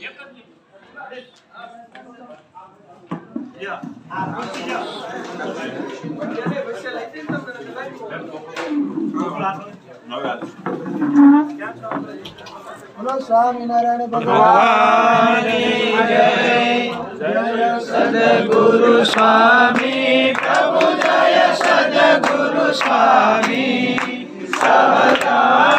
एकच બોલો સ્વામિનારાયણ ભગવાન જય સદગુરુ સ્વામી પ્રભુ જય સદગુરુ સ્વામી સહજાનંદ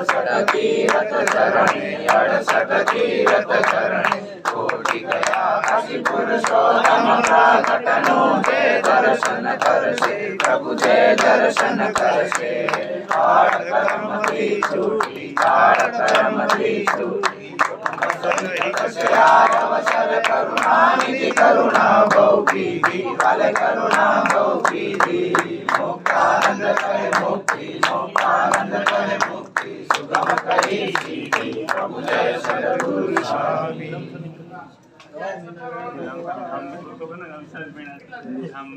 तीरथ चरणे अडसठ तीरथ चरणे कोटि गया काशी पुरुषोत्तम प्राकटनो दे दर्शन करसे प्रभु दे दर्शन करसे. काट कर्म की छूटी काट कर्म की छूटी अवसर करुणा निधि करुणा गौ की करुणा भौ की मोक्ष हम